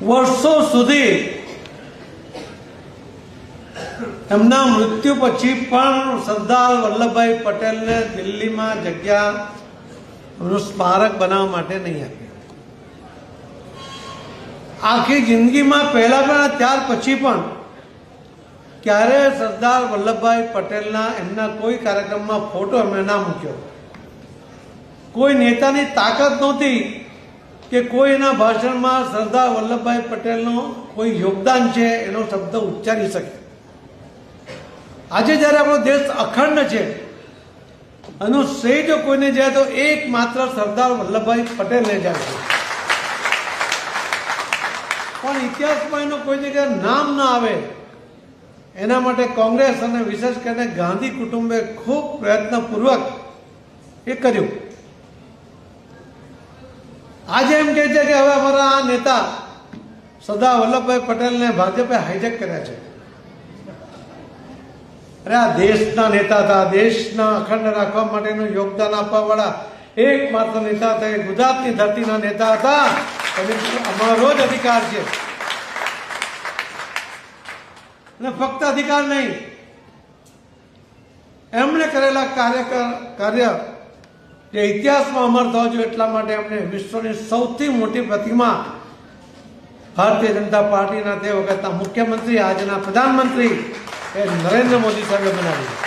વર્ષો સુધી એમના મૃત્યુ પછી પણ સરદાર વલ્લભભાઈ પટેલને દિલ્હીમાં જગ્યા સ્મારક બનાવવા માટે નહીં આપી આખી જિંદગીમાં પહેલા પણ ત્યાર પછી પણ ક્યારે સરદાર વલ્લભભાઈ પટેલના એમના કોઈ કાર્યક્રમમાં ફોટો એમણે ના મૂક્યો. કોઈ નેતાની તાકાત નહોતી. કે કોઈ એના ભાષણમાં સરદાર વલ્લભભાઈ પટેલનું કોઈ યોગદાન છે એનો શબ્દ ઉચ્ચારી શકે. આજે જ્યારે આપણો દેશ અખંડ છે, એનો શ્રેય જો કોઈને જાય તો એકમાત્ર સરદાર વલ્લભભાઈ પટેલને જાય છે. પણ ઇતિહાસમાં એનું કોઈ જગ્યાએ નામ ના આવે, એના માટે કોંગ્રેસ અને વિશેષ કરીને ગાંધી કુટુંબે ખૂબ પ્રયત્નપૂર્વક એ કર્યું. આજે એમ કહે છે કે હવે અમારા આ નેતા સરદાર વલ્લભભાઈ પટેલને ભાજપે હાઈજેક કર્યા છે. અરે આ દેશના નેતા હતા દેશના અખંડ રાખવા માટેનું યોગદાન આપવા વાળા એકમાત્ર નેતા હતા, એ ગુજરાતની ધરતીના નેતા હતા. અને અમારો જ અધિકાર છે. અને ફક્ત અધિકાર નહીં, એમણે કરેલા કાર્ય કાર્ય જે ઇતિહાસમાં અમર થવા એટલા માટે એમણે વિશ્વની સૌથી મોટી પ્રતિમા ભારતીય જનતા પાર્ટીના તે વખતના મુખ્યમંત્રી, આજના પ્રધાનમંત્રી એ નરેન્દ્ર મોદી સાહેબે બનાવી.